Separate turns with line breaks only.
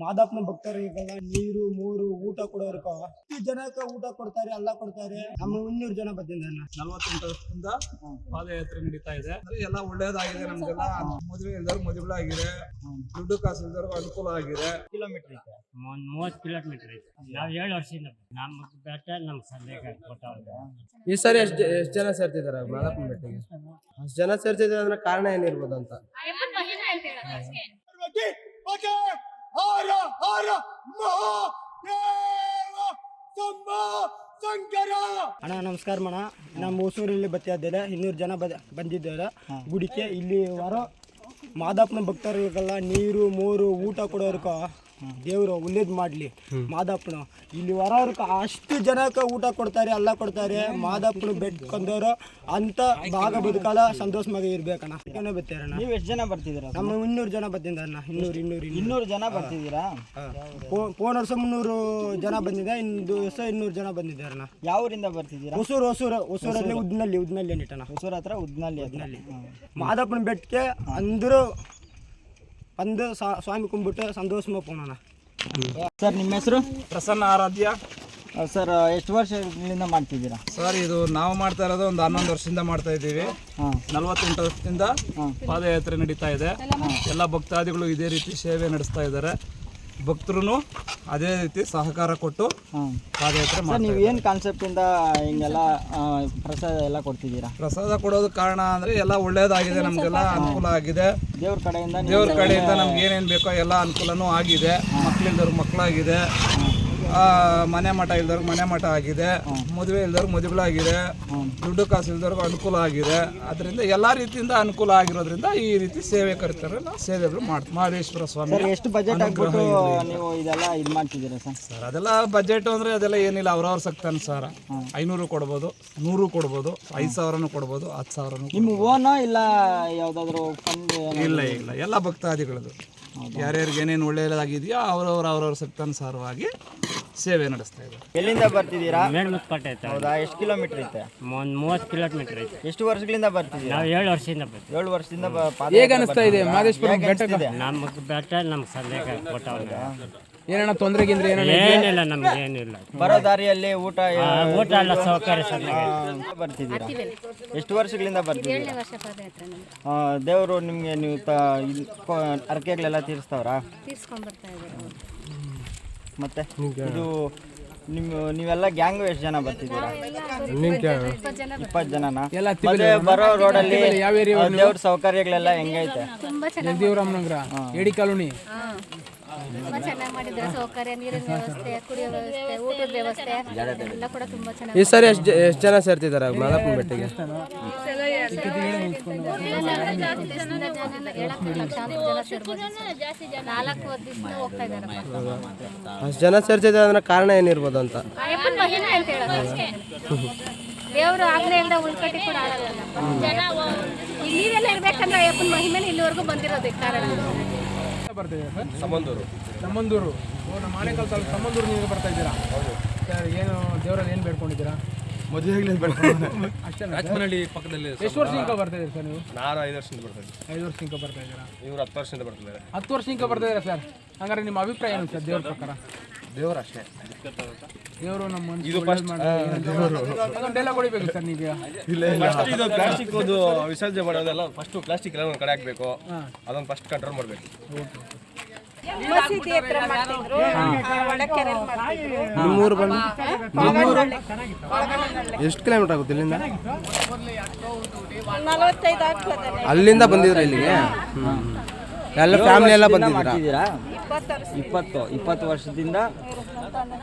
ಮಾದಪ್ಪನ ಭಕ್ತರಿಗೆಲ್ಲ ನೀರು ಮೂರು ಊಟ ಕೊಡೋರ್ಕ ಜನಕ್ಕೆ ಊಟ ಕೊಡ್ತಾರೆ ಎಲ್ಲ ಕೊಡ್ತಾರೆ. ನಮ್ಮ ಇನ್ನೂರು ಜನ ಬಂದಿದ್ದಾರೆ
ನಲ್ವತ್ತೆಂಟು ವರ್ಷದಿಂದ ಪಾದಯಾತ್ರೆ ನಡೀತಾ ಇದೆ. ಎಲ್ಲ ಒಳ್ಳೇದಾಗಿದೆ ನಮ್ಗೆಲ್ಲ. ಮದುವೆ ಇಲ್ದವ್ರು ಮದುವೆ ಆಗಿದೆ. ದುಡ್ಡು ಕಾಸು ಇಲ್ದವ್ರು ಅನುಕೂಲ ಆಗಿದೆ.
ಕಿಲೋಮೀಟರ್ ಐತೆ.
ಒಂದ್ ಮೂವತ್ತು ಕಿಲೋಮೀಟರ್ ಐತೆ. ನಾವ್ ಏಳು ವರ್ಷದಿಂದ ನಮ್ಮ ಬೆಟ್ಟ ನಮ್ ಸಂದೇಹ ಕೊಟ್ಟವ್ರೆ
ಈ ಸರಿ ಎಷ್ಟು ಎಷ್ಟು ಜನ ಸೇರ್ತಿದ್ದಾರೆ ಮಾದಪ್ಪನ ಬೆಟ್ಟಿಗೆ ಅಷ್ಟು ಜನ ಸೇರ್ತಿದ್ದಾರೆ ಅಂದ್ರೆ ಕಾರಣ ಏನಿರ್ಬೋದು ಅಂತ?
ಅಯ್ಯಪ್ಪನ್ ಹರ ಮಹಾದೇವ
ಹಾರ ಹಾರ ಅಣ್ಣ ನಮಸ್ಕಾರ ಮಣ ನಮ್ಮ ಹೊಸೂರಲ್ಲಿ ಇದ್ದಾರೆ ಇನ್ನೂರು ಜನ ಬ ಬಂದಿದ್ದಾರೆ. ಗುಡಿಕೆ ಇಲ್ಲಿ ವರ ಮಾದಪ್ಪನ ಭಕ್ತರಿಗೆಲ್ಲ ನೀರು ಮೂರು ಊಟ ಕೊಡೋರ್ಕ ದೇವರು ಒಳ್ಳೇದು ಮಾಡಲಿ. ಮಾದಪ್ಪನ. ಇಲ್ಲಿ ವರವ್ರಕ ಅಷ್ಟು ಜನಕ್ಕೆ ಊಟ ಕೊಡ್ತಾರೆ ಎಲ್ಲ ಕೊಡ್ತಾರೆ. ಮಾದಪ್ಪನ ಬೆಟ್ಕೊಂಡವರು ಅಂತ ಭಾಗ ಬದುಕಾಲ ಸಂತೋಷವಾಗಿ ಇರ್ಬೇಕಣ್ಣ. ಏನೋ ಬರ್ತಾರಣ್ಣ?
ನೀವ್ ಎಷ್ಟು ಜನ ಬರ್ತಿದ್ದೀರಾ?
ನಮ್ಮ ಇನ್ನೂರು ಜನ ಬರ್ತಿದ್ದಾರಣ್ಣ ಇನ್ನೂರು ಇನ್ನೂರು ಇನ್ನೂರು.
ಜನ ಬರ್ತಿದ್ದೀರಾ?
ಪೋನ್ ವರ್ಷ ಮುನ್ನೂರು ಜನ ಬಂದಿದೆ ಇಂದು ವರ್ಷ ಇನ್ನೂರು ಜನ ಬಂದಿದ್ದಾರಣ್ಣ
ಯಾವ ಊರಿಂದ ಬರ್ತಿದ್ದೀರಾ?
ಹೊಸೂರು ಹೊಸೂರು ಹೊಸೂರಲ್ಲಿ ಉದ್ನಲ್ಲಿ ಉದ್ನಲ್ಲಿ ನಿಟ್ಟಣ
ಹೊಸೂರ್ ಹತ್ರ ಉದ್ನಲ್ಲಿ ಉದ್ನಲ್ಲಿ
ಮಾದಪ್ಪನ ಬೆಟ್ಟಕ್ಕೆ ಅಂದರು ಬಂದು ಸ್ವಾಮಿ ಕುಂಬಿಟ್ಟು ಸಂತೋಷமாக ಹೋಗೋಣ.
ಸರ್ ನಿಮ್ಮ ಹೆಸರು?
ಪ್ರಸನ್ನ ಆರಾಧ್ಯ.
ಸರ್ ಎಷ್ಟು ವರ್ಷಗಳಿಂದ ಮಾಡ್ತಿದ್ದೀರಾ?
ಸರ್ ಇದು ನಾವು ಮಾಡ್ತಾ ಇರೋದು ಒಂದು ಹನ್ನೊಂದು ವರ್ಷದಿಂದ ಮಾಡ್ತಾ ಇದ್ದೀವಿ. ನಲವತ್ತೆಂಟು ವರ್ಷದಿಂದ ಪಾದಯಾತ್ರೆ ನಡೀತಾ ಇದೆ. ಎಲ್ಲ ಭಕ್ತಾದಿಗಳು ಇದೇ ರೀತಿ ಸೇವೆ ನಡೆಸ್ತಾ ಇದ್ದಾರೆ. ಭಕ್ತರು ಅದೇ ರೀತಿ ಸಹಕಾರ ಕೊಟ್ಟು ಪಾದಯಾತ್ರೆ
ಸರ್ ನೀವು ಏನು ಕಾನ್ಸೆಪ್ಟಿಂದ ಹಿಂಗೆಲ್ಲ ಆ, ಪ್ರಸಾದ ಎಲ್ಲ ಕೊಡ್ತಿದ್ದೀರಾ?
ಪ್ರಸಾದ ಕೊಡೋದಕ್ಕೆ ಕಾರಣ ಅಂದ್ರೆ ಎಲ್ಲ ಒಳ್ಳೇದಾಗಿದೆ ನಮ್ಗೆಲ್ಲ ಅನುಕೂಲ ಆಗಿದೆ.
ದೇವ್ರ ಕಡೆಯಿಂದ ನೀವು-
ದೇವ್ರ ಕಡೆಯಿಂದ ನಮ್ಗೆ ಏನೇನು ಬೇಕೋ ಎಲ್ಲ ಅನುಕೂಲನೂ ಆಗಿದೆ. ಮಕ್ಳಿಲ್ದವ್ರಿಗೆ ಮಕ್ಕಳಾಗಿದೆ ಮನೆ ಮಠ ಇಲ್ದವ್ರಿಗೆ ಮನೆ ಮಠ ಆಗಿದೆ. ಮದುವೆ ಇಲ್ದವ್ರಿಗೆ ಮದುವೆಗಳಾಗಿದೆ ದುಡ್ಡು ಕಾಸು ಇಲ್ದವ್ರಿಗೆ ಅನುಕೂಲ ಆಗಿದೆ. ಅದರಿಂದ ಎಲ್ಲ ರೀತಿಯಿಂದ ಅನುಕೂಲ ಆಗಿರೋದ್ರಿಂದ ಈ ರೀತಿ ಸೇವೆ ಕರಿತಾರೆ. ನಾವು ಸೇವೆಗಳು ಮಾಡ್ತೀವಿ ಮಹದೇಶ್ವರ ಸ್ವಾಮಿ
ಎಷ್ಟು ಬಜೆಟ್ ಆಗ್ಬಿಟ್ಟು ನೀವು ಇದೆಲ್ಲ ಇದು ಮಾಡ್ತಿದ್ದೀರಾ ಸರ್?
ಸರ್ ಅದೆಲ್ಲ ಬಜೆಟ್ ಅಂದ್ರೆ ಅದೆಲ್ಲ ಏನಿಲ್ಲ. ಅವ್ರವ್ರ ಸರ್ ಐನೂರು ಕೊಡ್ಬೋದು ನೂರು ಕೊಡ್ಬೋದು ಐದು ಸಾವಿರನೂ ಕೊಡ್ಬೋದು ಹತ್ತು ಸಾವಿರನೂ
ನಿಮ್ಮ ಓನ ಇಲ್ಲ ಯಾವುದಾದ್ರೂ ಫಂಡ್
ಇಲ್ಲ ಇಲ್ಲ ಎಲ್ಲ ಭಕ್ತಾದಿಗಳದು. ಯಾರ್ಯಾರಿಗೆ ಏನೇನು ಒಳ್ಳೆಯದಾಗಿದೆಯೋ ಅವ್ರವ್ರ ಅವ್ರವ್ರ ಸಕ್ತಾನುಸಾರವಾಗಿ ಸೇವೆ ನಡೆಸ್ತಾ ಇದ್ದಾರೆ
ಎಲ್ಲಿಂದ ಬರ್ತಿದ್ದೀರಾ?
ಮೇಲ್ಮುತ್ಕಟ್ಟೆ ಐತೆ
ಹೌದಾ ಎಷ್ಟು ಕಿಲೋಮೀಟರ್ ಐತೆ?
ಒಂದು ಮೂವತ್ತು ಕಿಲೋಮೀಟರ್ ಐತೆ.
ಎಷ್ಟು ವರ್ಷಗಳಿಂದ ಬರ್ತಿದ್ದೀರಾ?
ನಾವು ಏಳು ವರ್ಷದಿಂದ ಬರ್ತೀವಿ.
ಏಳು ವರ್ಷದಿಂದ ಹೇಗೆ ಅನಿಸ್ತಾ ಇದೆ? ಮಾದೇಶ್ವರ
ನಮ್ಗೆ ಬೆಟ್ಟ ನಮ್ಗೆ ಸಂದೇಹ ಕೊಟ್ಟವ್ರೆ
ಏನಣ್ಣ ತೊಂದರೆ ಗಿಂದ್ರೆ
ಏನಿಲ್ಲ ನಮ್ಗೆ ಏನಿಲ್ಲ.
ಬರೋ ದಾರಿಯಲ್ಲಿ ಊಟ
ಆ, ಊಟ ಎಲ್ಲ ಸೌಕರ್ಯ ಸಂದೇಹ
ಬರ್ತಿದ್ದೀರಾ? ಎಷ್ಟು ವರ್ಷಗಳಿಂದ ಬರ್ತಿದ್ದೀರಾ?
ವರ್ಷ ಪಾದಯಾತ್ರೆ ನಮ್ದು.
ಆ, ದೇವರು ನಿಮಗೆ ನೀವು ತ ಇದ್ ಕೊ- ಹರಕೆಗಳೆಲ್ಲ ತೀರಿಸ್ತವ್ರಾ?
ತೀರ್ಸ್ಕೊಂಡ್ ಇದ್ದಾರೆ. ಅವ್ರು.
ಮತ್ತೆ ಇದು ನಿಮ್ಮ ನೀವೆಲ್ಲ ಗ್ಯಾಂಗ್ ಎಷ್ಟು ಜನ ಬರ್ತಿದ್ದೀರಾ?
ಇಪ್ಪತ್ ಬರೀ ಇಪ್ಪತ್ತು
ಜನನಾ? ಮತ್ತೆ ಬರೋ ರೋಡಲ್ಲಿ ದೇವ್ರ ಸೌಕರ್ಯಗಳೆಲ್ಲ ಹೆಂಗೈತೆ?
ತುಂಬಾ ಚೆನ್ನಾಗಿ
ದೇವರಾಮನಗರ ಎಡಿ ಕಾಲೋನಿ.
ತುಂಬಾ ಚೆನ್ನಾಗಿ ಮಾಡಿದ್ದಾರೆ ಸೌಕರ್ಯ ನೀರಿನ ವ್ಯವಸ್ಥೆ ಕುಡಿಯೋ ವ್ಯವಸ್ಥೆ ಊಟದ ವ್ಯವಸ್ಥೆ ಎಲ್ಲ ಕೂಡ ತುಂಬಾ
ಈ ಸರಿ ಎಷ್ಟು ಎಷ್ಟು ಜನ ಸೇರ್ತಿದ್ದಾರೆ ಮಾದಪ್ಪನ ಬೆಟ್ಟಿಗೆ? ಅಷ್ಟು ಜನ ಸೇರ್ತಿದ್ದಾರೆ ಅಂದ್ರೆ ಕಾರಣ ಏನಿರ್ಬೋದು ಅಂತ.
ದೇವರು ಇಲ್ದ ಉಳ್ಕಟ್ಟಿ ಕೂಡ ಇರ್ಬೇಕಂದ್ರೆ ಅಯ್ಯಪ್ಪನ ಇಲ್ಲಿವರೆಗೂ ಬಂದಿರೋದಕ್ಕೆ ಕಾರಣ.
ಸಂಬಂಧೂರು ಓ ನಮ್ಮ ಆನೇಕಲ್ ತಾಲೂಕು ಸಂಬಂಧೂರು ನೀವು ಬರ್ತಾ ಇದ್ದೀರಾ? ಸರ್ ಏನು ದೇವರಲ್ಲಿ ಏನು ಬೇಡ್ಕೊಂಡಿದ್ದೀರಾ? ಅಷ್ಟೇ
ರಾಜಮನಹಳ್ಳಿ ಪಕ್ಕದಲ್ಲಿ
ಎಷ್ಟು ವರ್ಷದಿಂದ ಬರ್ತಾ ಇದ್ದೀರಾ ಸರ್ ನೀವು?
ನಾನು ಐದು ವರ್ಷದಿಂದ ಬರ್ತೀನಿ
ಐದು ವರ್ಷದಿಂದ ಬರ್ತಾ ಇದ್ದೀರಾ?
ಇವ್ರು ಹತ್ತು ವರ್ಷದಿಂದ ಬರ್ತಿದ್ದಾರೆ
ಹತ್ತು ವರ್ಷದಿಂದ ಬರ್ತಾ ಇದ್ದೀರಾ ಸರ್? ಹಂಗಾರೆ ನಿಮ್ಮ ಅಭಿಪ್ರಾಯ ಏನು ಸರ್ ದೇವ್ರ ಪ್ರಕಾರ?
ದೇವರು ಅಷ್ಟೇ.
ದೇವರು ನಮ್ಮ ಮನಸ್ಸು ಡೈಲಾಗ್ ಹೊಡಿಬೇಕು ಸರ್ ನೀವು
ಫಸ್ಟ್ ಇದು ಪ್ಲಾಸ್ಟಿಕ್ ಒಂದು ವಿಸರ್ಜನೆ ಮಾಡೋದೆಲ್ಲ ಫಸ್ಟ್ ಪ್ಲಾಸ್ಟಿಕ್ ಎಲ್ಲ ಒಂದು ಕಡೆ ಹಾಕಬೇಕು. ಅದೊಂದು ಫಸ್ಟ್ ಕಂಟ್ರೋಲ್ ಮಾಡಬೇಕು.
ನಿಮ್ಮೂರು ಬಂದು ನಿಮ್ಮೂರು ಎಷ್ಟು ಕಿಲೋಮೀಟರ್ ಆಗುತ್ತೆ ಇಲ್ಲಿಂದ? ಅಲ್ಲಿಂದ ಬಂದಿದ್ರ ಇಲ್ಲಿಗೆ? ಎಲ್ಲ ಫ್ಯಾಮಿಲಿ ಎಲ್ಲ ಬಂದಿದ್ದೀರಾ
ಇಪ್ಪತ್ತು ಇಪ್ಪತ್ತು ವರ್ಷದಿಂದ